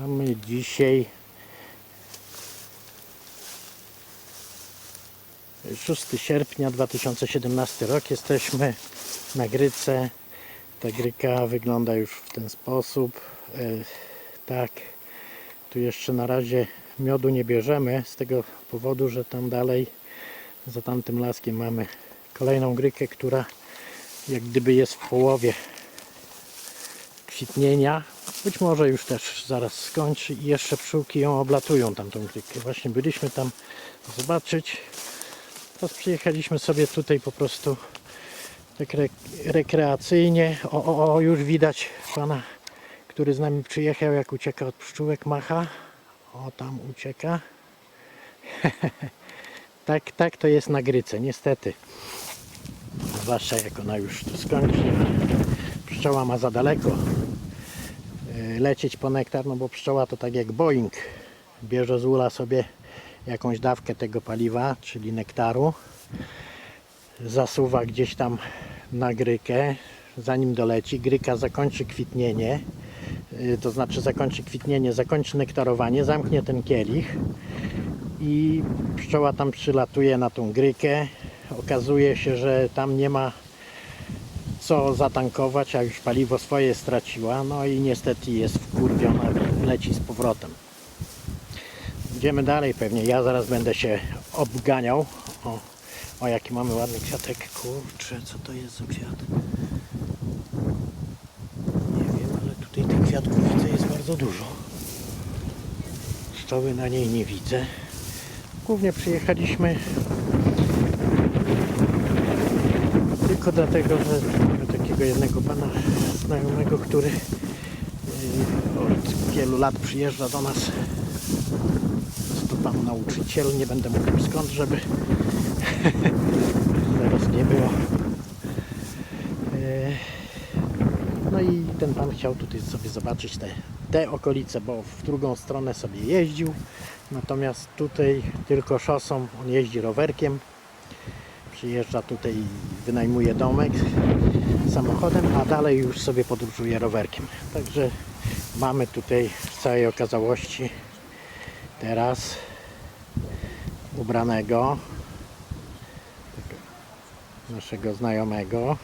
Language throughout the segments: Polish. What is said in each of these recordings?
Mamy dzisiaj 6 sierpnia 2017 rok. Jesteśmy na Gryce. Ta gryka wygląda już w ten sposób. E, Tak, tu jeszcze na razie miodu nie bierzemy z tego powodu, że tam dalej za tamtym laskiem mamy kolejną grykę, która jak gdyby jest w połowie kwitnienia. Być może już też zaraz skończy i jeszcze pszczółki ją oblatują tamtą grykę. Właśnie byliśmy tam zobaczyć. Teraz przyjechaliśmy sobie tutaj po prostu tak re rekreacyjnie. O, o, o, już widać pana, który z nami przyjechał, jak ucieka od pszczółek, macha. O, tam ucieka. tak, tak to jest na gryce, niestety. Zwłaszcza jak ona już tu skończy. Pszczoła ma za daleko lecieć po nektar, no bo pszczoła to tak jak Boeing. Bierze z ula sobie jakąś dawkę tego paliwa, czyli nektaru. Zasuwa gdzieś tam na grykę, zanim doleci. Gryka zakończy kwitnienie, y, to znaczy zakończy kwitnienie, zakończy nektarowanie, zamknie ten kielich i pszczoła tam przylatuje na tą grykę. Okazuje się, że tam nie ma co zatankować, a już paliwo swoje straciła. No i niestety jest wkurwiona, leci z powrotem. Idziemy dalej pewnie. Ja zaraz będę się obganiał. O, o jaki mamy ładny kwiatek. Kurczę, co to jest za kwiat? Nie wiem, ale tutaj tych kwiatków widzę jest bardzo dużo. Stoły na niej nie widzę. Głównie przyjechaliśmy tylko dlatego, że takiego jednego pana znajomego, który yy, od wielu lat przyjeżdża do nas. Jest to pan nauczyciel, nie będę mówił skąd, żeby zaraz nie było. Yy, No i ten pan chciał tutaj sobie zobaczyć te, te okolice, bo w drugą stronę sobie jeździł. Natomiast tutaj tylko szosą on jeździ rowerkiem przyjeżdża tutaj, wynajmuje domek samochodem, a dalej już sobie podróżuje rowerkiem. Także mamy tutaj w całej okazałości teraz ubranego naszego znajomego.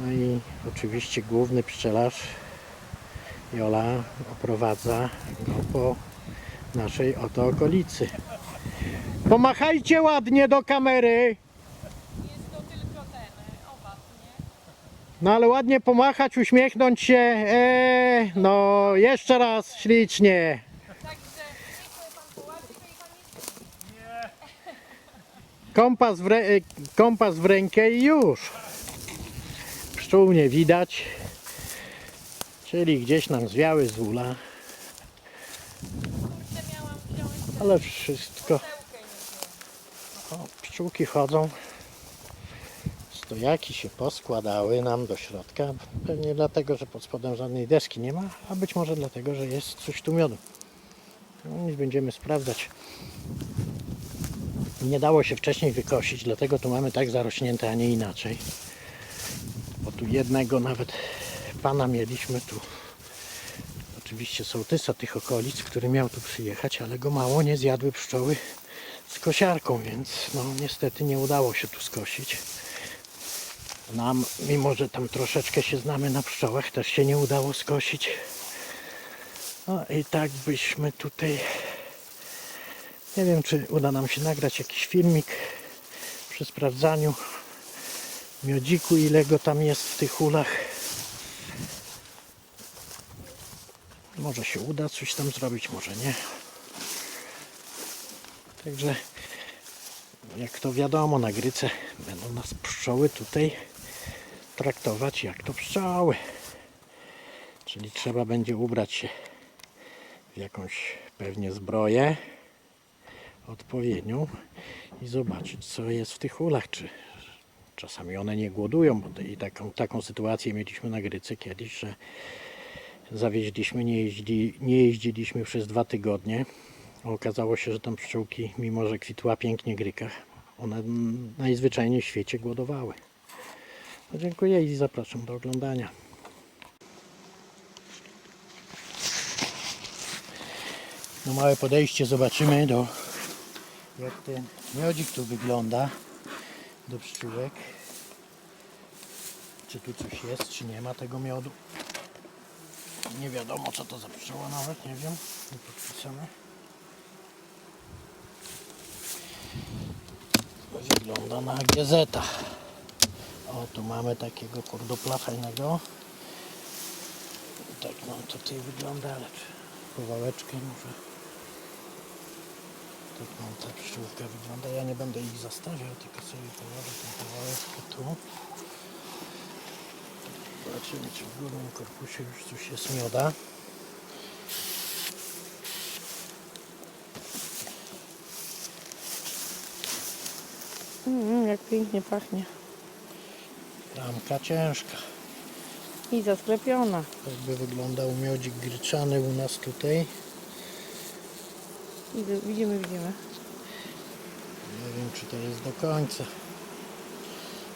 No i oczywiście główny pszczelarz Jola oprowadza go po naszej oto okolicy. Pomachajcie ładnie do kamery. Jest to tylko ten e, owad, nie? No ale ładnie pomachać, uśmiechnąć się. Eee, no jeszcze raz ślicznie. Kompas w, e, kompas w rękę i już. Pszczół nie widać. Czyli gdzieś nam zwiały z ula, ale wszystko. O, pszczółki chodzą. Stojaki się poskładały nam do środka. Pewnie dlatego, że pod spodem żadnej deski nie ma, a być może dlatego, że jest coś tu miodu. No, nic będziemy sprawdzać. Nie dało się wcześniej wykosić, dlatego tu mamy tak zarośnięte, a nie inaczej. Bo tu jednego nawet pana mieliśmy tu. Oczywiście sołtysa tych okolic, który miał tu przyjechać, ale go mało nie zjadły pszczoły z kosiarką, więc no niestety nie udało się tu skosić. Nam, mimo że tam troszeczkę się znamy na pszczołach, też się nie udało skosić. No i tak byśmy tutaj, nie wiem czy uda nam się nagrać jakiś filmik przy sprawdzaniu miodziku, ile go tam jest w tych ulach. Może się uda coś tam zrobić, może nie. Także jak to wiadomo na gryce będą nas pszczoły tutaj traktować jak to pszczoły. Czyli trzeba będzie ubrać się w jakąś pewnie zbroję odpowiednią i zobaczyć co jest w tych ulach. Czy czasami one nie głodują, bo i taką, taką sytuację mieliśmy na gryce kiedyś, że zawieźliśmy, nie, jeździ, nie jeździliśmy przez dwa tygodnie. Okazało się, że tam pszczółki, mimo że kwitła pięknie gryka, one najzwyczajniej w świecie głodowały. Dziękuję i zapraszam do oglądania. No małe podejście zobaczymy do jak ten miodzik tu wygląda do pszczółek. Czy tu coś jest, czy nie ma tego miodu. Nie wiadomo co to za pszczoła nawet, nie wiem. Nie podpisane. Wygląda na GZ. O, tu mamy takiego fajnego. Tak nam to tutaj wygląda, ale powałeczkę może. Tak nam ta pszczółka wygląda. Ja nie będę ich zastawiał, tylko sobie położę tę powałeczkę tu. Zobaczymy, czy w górnym korpusie już coś jest mioda. Mm, jak pięknie pachnie. Ramka ciężka. I zasklepiona. Jakby wyglądał miodzik gryczany u nas tutaj. Widzimy, widzimy. Nie wiem, czy to jest do końca.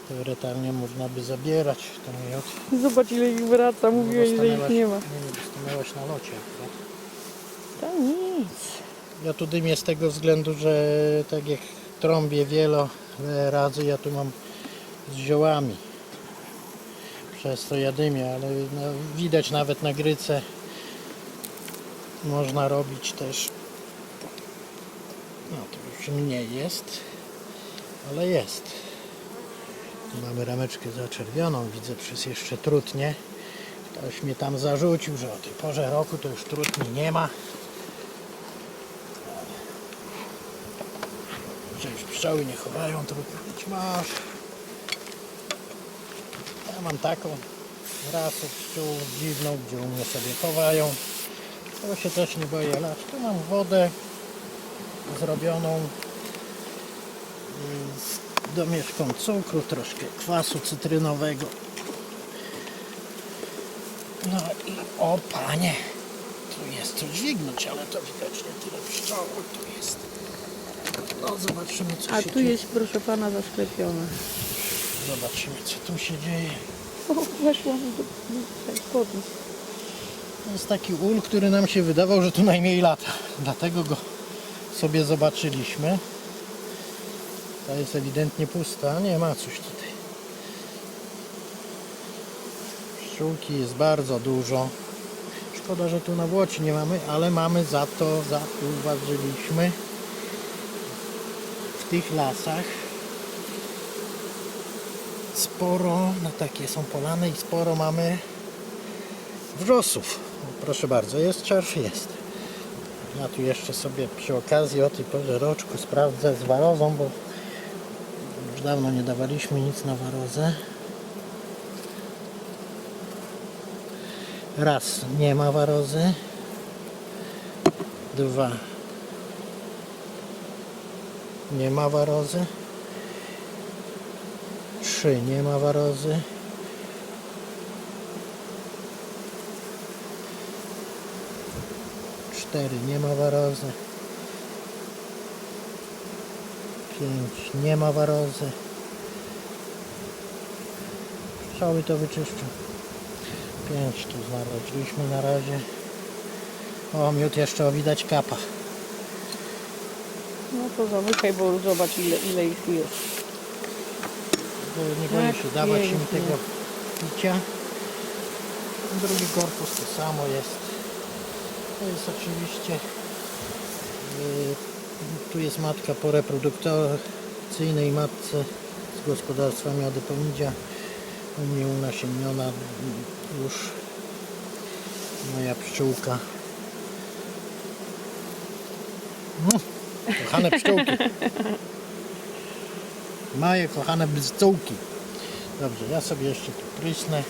Teoretycznie można by zabierać ten miód. Zobacz ile ich wraca. Mówiłeś, że ich nie ma. Nie, nie dostanęłaś na locie akurat. To nic. Ja tu dymię z tego względu, że tak jak trąbię wiele razy, ja tu mam z ziołami. Przez to ja dymię, ale no, widać nawet na gryce można robić też. No to już mniej jest, ale jest. Tu mamy rameczkę zaczerwioną, widzę przez jeszcze trutnie. Ktoś mnie tam zarzucił, że o tej porze roku to już trutni nie ma. że już pszczoły nie chowają, być może. Ja mam taką rasę pszczół dziwną, gdzie u mnie sobie chowają. To się też nie boję lać. Tu mam wodę zrobioną y, z domieszką cukru, troszkę kwasu cytrynowego. No i o panie, tu jest co dźwignąć, ale to widocznie tyle pszczoły tu jest. No zobaczymy co A się tu dzieje. jest, proszę pana, zasklepione. Zobaczymy co tu się dzieje. Weszłam do, do tej spodni. To jest taki ul, który nam się wydawał, że tu najmniej lata. Dlatego go sobie zobaczyliśmy. Ta jest ewidentnie pusta. Nie ma coś tutaj. Pszczółki jest bardzo dużo. Szkoda, że tu na Włoci nie mamy, ale mamy za to, zauważyliśmy w tych lasach sporo, no takie są polany i sporo mamy wrzosów. Proszę bardzo, jest czerw, jest. Ja tu jeszcze sobie przy okazji o tej porze roczku sprawdzę z warozą, bo już dawno nie dawaliśmy nic na warozę. Raz, nie ma warozy. Dwa, nie ma warozy. Trzy, nie ma warozy. Cztery, nie ma warozy. Pięć, nie ma warozy. Pszczoły to wyczyszczą. Pięć tu znaleźliśmy na razie. O, miód jeszcze o widać kapa. No to zamykaj, bo zobacz ile, ile ich jest. Nie boję Jak się dawać im tego picia. Drugi korpus to samo jest. To jest oczywiście yy, tu jest matka po reprodukcyjnej matce z gospodarstwa miody pomidzia. U mnie unasienniona już moja pszczółka. No, kochane pszczółki. Moje kochane bzdółki. Dobrze, ja sobie jeszcze tu prysnę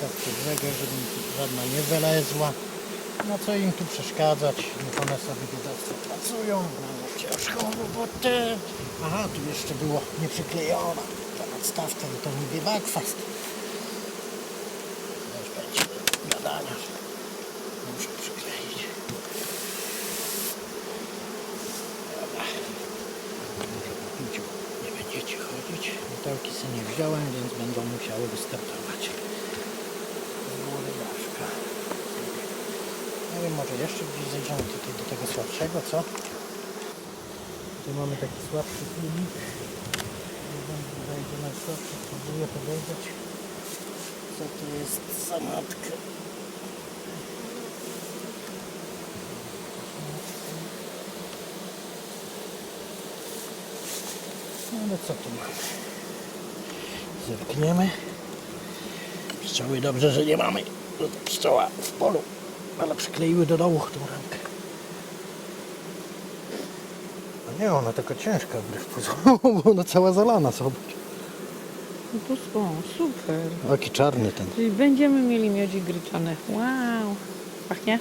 tak przed brzegę, żeby żadna nie wylezła. No co im tu przeszkadzać? Niech one sobie biedactwo pracują, mają ciężką robotę. Aha, tu jeszcze było nieprzyklejona ta nadstawka, to niby bakwast. Już będzie gadania. Muszę przykleić. Dobra. Może po piciu nie będziecie chodzić. Butelki sobie nie wziąłem, więc będą musiały wystartować. Z góry daszka. Nie wiem, może jeszcze gdzieś zejdziemy tutaj do tego słabszego, co? Tu mamy taki słabszy filmik. Jeden wejdzie najsłabszy, spróbuję podejrzeć. Co to jest za matka? No ale co tu mamy? Zerkniemy. Pszczoły dobrze, że nie mamy. Pszczoła w polu, ale przykleiły do dołu tą ramkę. A nie, ona taka ciężka wbrew pozorom, bo ona cała zalana sobie. No to są, super. Jaki czarny ten. Czyli będziemy mieli miodzik gryczany. Wow. Pachnie?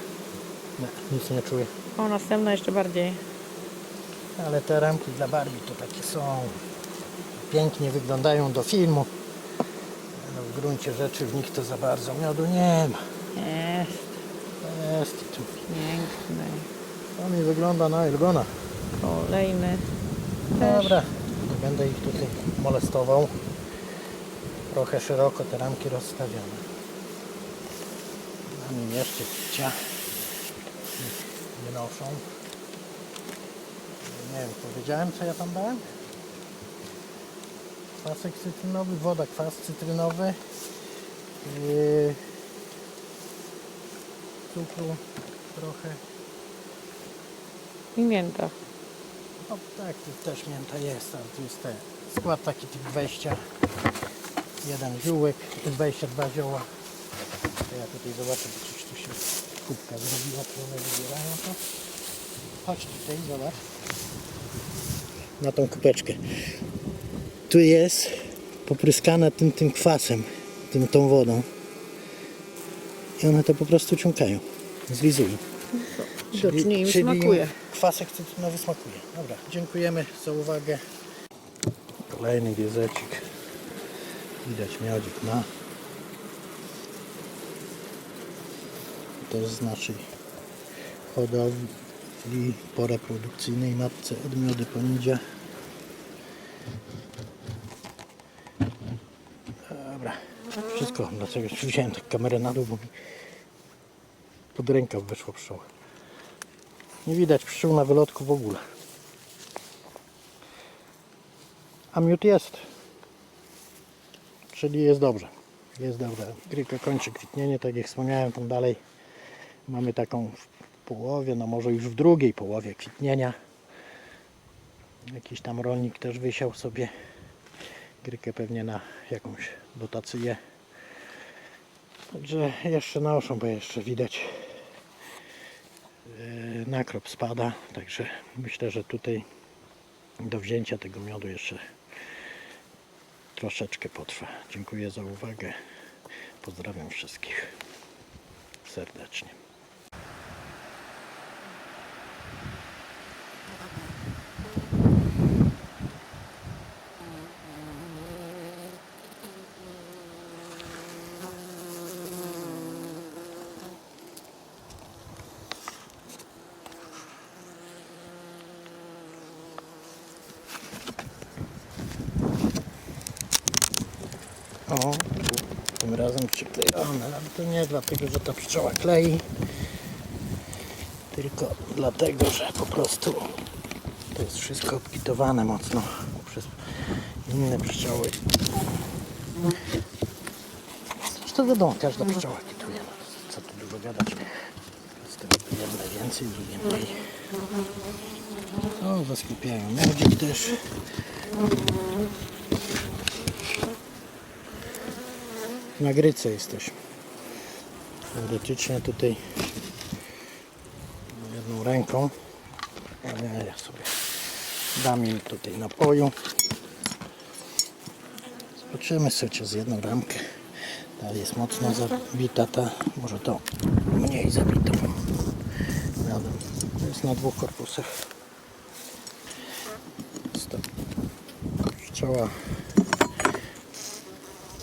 Nie, nic nie czuję. O, następna jeszcze bardziej. Ale te ramki dla Barbie to takie są. Pięknie wyglądają do filmu. No w gruncie rzeczy w nich to za bardzo miodu nie ma. Jest. Jest tu. Piękny. To mi wygląda na Elgona. Kolejny. Też. Dobra, nie będę ich tutaj molestował. Trochę szeroko te ramki rozstawione. Na nim jeszcze cia nie noszą. Nie wiem, powiedziałem co ja tam dałem? Kwasek cytrynowy, woda, kwas cytrynowy. Yy, cukru trochę. I mięta. No tak, tu też mięta jest, ale tu jest ten skład taki typ wejścia. Jeden ziółek, typ wejścia dwa zioła. To ja tutaj zobaczę, czy coś tu się kubka zrobiła, czy one wybierają to. Chodź tutaj, zobacz. Na tą kubeczkę. Tu jest popryskane tym, tym kwasem, tym, tą wodą. I one to po prostu ciąkają, zlizują. Widocznie im czyli smakuje. Kwasek cytrynowy smakuje. Dobra, dziękujemy za uwagę. Kolejny giezecik. Widać miodzik ma. To z naszej hodowli po reprodukcyjnej matce od miody ponidzia. Dobra, wszystko. Dlaczego wziąłem tak kamerę na dół, bo mi pod rękaw weszło pszczoły. Nie widać pszczół na wylotku w ogóle. A miód jest. Czyli jest dobrze. Jest dobrze. Gryka kończy kwitnienie, tak jak wspomniałem tam dalej. Mamy taką w połowie, no może już w drugiej połowie kwitnienia. Jakiś tam rolnik też wysiał sobie grykę pewnie na jakąś dotację. Także jeszcze naoszą, bo jeszcze widać Yy, nakrop spada, także myślę, że tutaj do wzięcia tego miodu jeszcze troszeczkę potrwa. Dziękuję za uwagę. Pozdrawiam wszystkich serdecznie. O, tu tym razem przyklejone, ale to nie dlatego, że ta pszczoła klei, tylko dlatego, że po prostu to jest wszystko obkitowane mocno przez inne pszczoły. Zresztą wiadomo, każda pszczoła kituje, no, co tu dużo gadać. Tego jedne więcej, drugie mniej. O, zasklepiają miodzik też. na gryce jesteśmy. Teoretycznie tutaj jedną ręką, ja sobie dam im tutaj napoju. Zobaczymy sobie z jedną ramkę. Ta jest mocno zabita, ta może to mniej. Miodem. To jest na dwóch korpusach. Pszczoła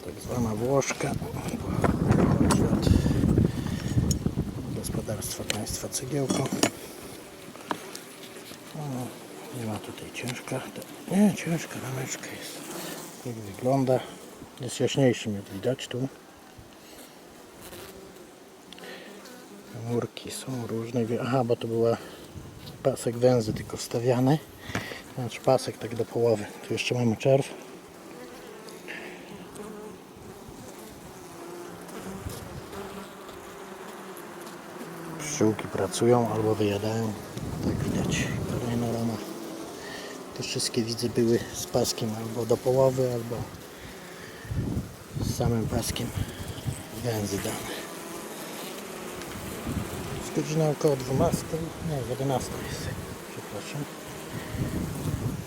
tak zwana Włoszka pochodzi od gospodarstwa państwa Cegiełko o, nie ma tutaj ciężka nie, ciężka rameczka jest jak wygląda jest jaśniejszy miód widać tu Murki są różne. Aha, bo to była pasek węzy tylko wstawiany. Znaczy pasek tak do połowy. Tu jeszcze mamy czerw. Pszczółki pracują albo wyjadają. Tak widać. Kolejna rama. Te wszystkie widzę były z paskiem albo do połowy, albo z samym paskiem węzy dane. Jest godzina około 12, nie 11 jest, przepraszam.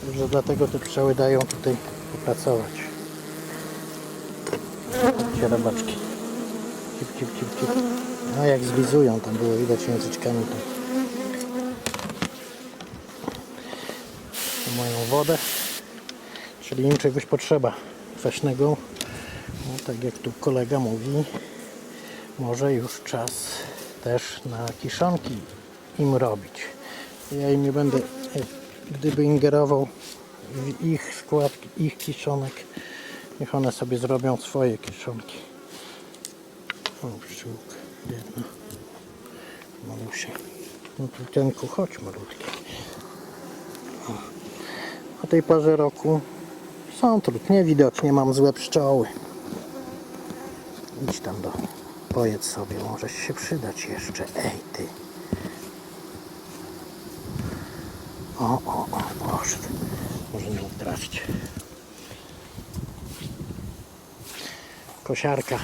Także dlatego te pszczoły dają tutaj popracować. Patrzcie robaczki. Cip. No jak zlizują, tam było widać języczkami to. To mają wodę, czyli im czegoś potrzeba kwaśnego. No, tak jak tu kolega mówi, może już czas też na kiszonki im robić. Ja im nie będę gdyby ingerował w ich skład, ich kiszonek. Niech one sobie zrobią swoje kiszonki. O, pszczółka jedna. Malusia. No tu tenku, chodź malutki. O. O tej porze roku są trudnie, widocznie mam złe pszczoły. Idź tam do. Pojedz sobie, możesz się przydać jeszcze. Ej ty. O, o, o, poszedł. Może nie trafić. Kosiarka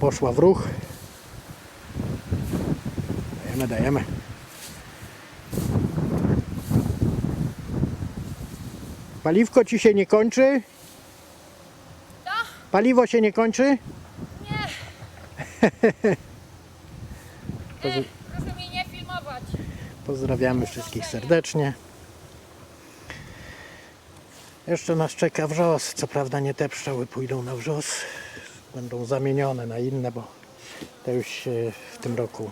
poszła w ruch. Dajemy, dajemy. Paliwko ci się nie kończy? To? Paliwo się nie kończy? Nie. Ej, proszę mnie nie filmować. Pozdrawiamy wszystkich serdecznie. Jeszcze nas czeka wrzos. Co prawda nie te pszczoły pójdą na wrzos. Będą zamienione na inne, bo te już się w tym roku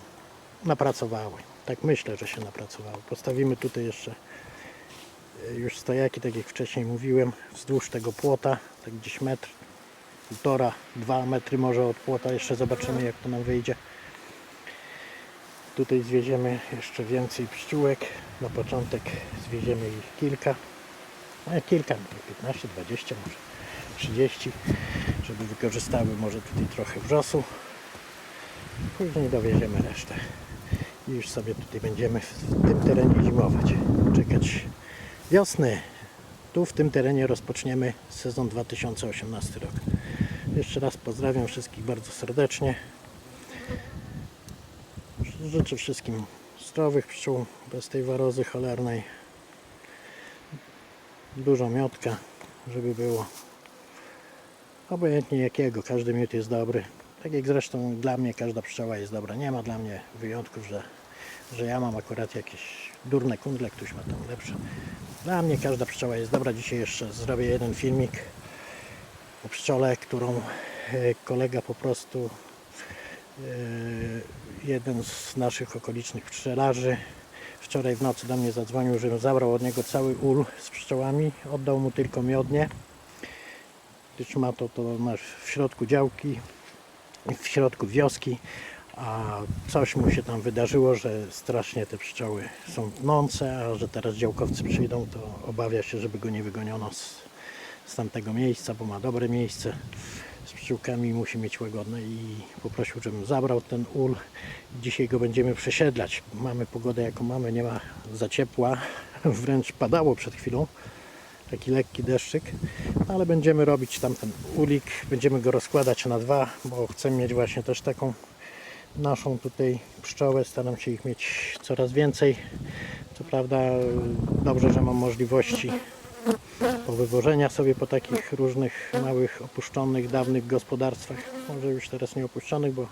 napracowały. Tak myślę, że się napracowały. Postawimy tutaj jeszcze e, już stojaki, tak jak wcześniej mówiłem, wzdłuż tego płota, tak gdzieś metr, półtora, dwa metry może od płota. Jeszcze zobaczymy jak to nam wyjdzie. Tutaj zwieziemy jeszcze więcej pszczółek. Na początek zwieziemy ich kilka. No kilka, no 15, 20, może 30, żeby wykorzystały może tutaj trochę wrzosu. Później dowieziemy resztę. I już sobie tutaj będziemy w tym terenie zimować. Czekać wiosny. Tu w tym terenie rozpoczniemy sezon 2018 rok. Jeszcze raz pozdrawiam wszystkich bardzo serdecznie. Życzę wszystkim zdrowych pszczół, bez tej warozy cholernej. Dużo miotka, żeby było. Obojętnie jakiego, każdy miód jest dobry. Tak jak zresztą dla mnie każda pszczoła jest dobra. Nie ma dla mnie wyjątków, że, że ja mam akurat jakieś durne kundle, ktoś ma tam lepsze. Dla mnie każda pszczoła jest dobra. Dzisiaj jeszcze zrobię jeden filmik o pszczole, którą e, kolega po prostu e, jeden z naszych okolicznych pszczelarzy wczoraj w nocy do mnie zadzwonił, żebym zabrał od niego cały ul z pszczołami, oddał mu tylko miodnie, ma to, na, w środku działki, w środku wioski, a coś mu się tam wydarzyło, że strasznie te pszczoły są tnące, a że teraz działkowcy przyjdą, to obawia się, żeby go nie wygoniono z, z tamtego miejsca, bo ma dobre miejsce z pszczółkami musi mieć łagodne i poprosił, żebym zabrał ten ul. Dzisiaj go będziemy przesiedlać. Mamy pogodę jaką mamy, nie ma za ciepła, wręcz padało przed chwilą. Taki lekki deszczyk, No, ale będziemy robić tamten ulik, będziemy go rozkładać na dwa, bo chcę mieć właśnie też taką naszą tutaj pszczołę, staram się ich mieć coraz więcej. Co prawda dobrze, że mam możliwości powywożenia sobie po takich różnych małych, opuszczonych, dawnych gospodarstwach. Może już teraz nie opuszczonych, bo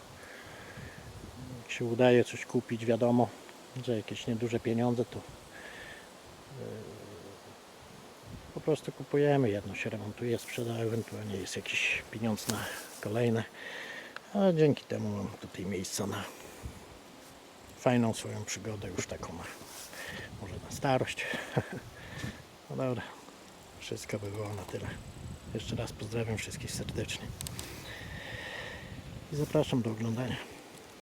jak się udaje coś kupić, wiadomo, że jakieś nieduże pieniądze, to yy, po prostu kupujemy. Jedno się remontuje, sprzeda, ewentualnie jest jakiś pieniądz na kolejne. A dzięki temu mam tutaj miejsce na fajną swoją przygodę, już taką na, może na starość. No dobra, wszystko by było na tyle. Jeszcze raz pozdrawiam wszystkich serdecznie i zapraszam do oglądania.